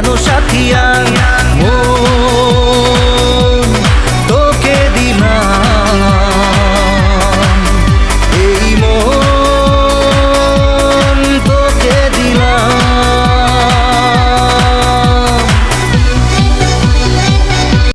কেন সাথিয়া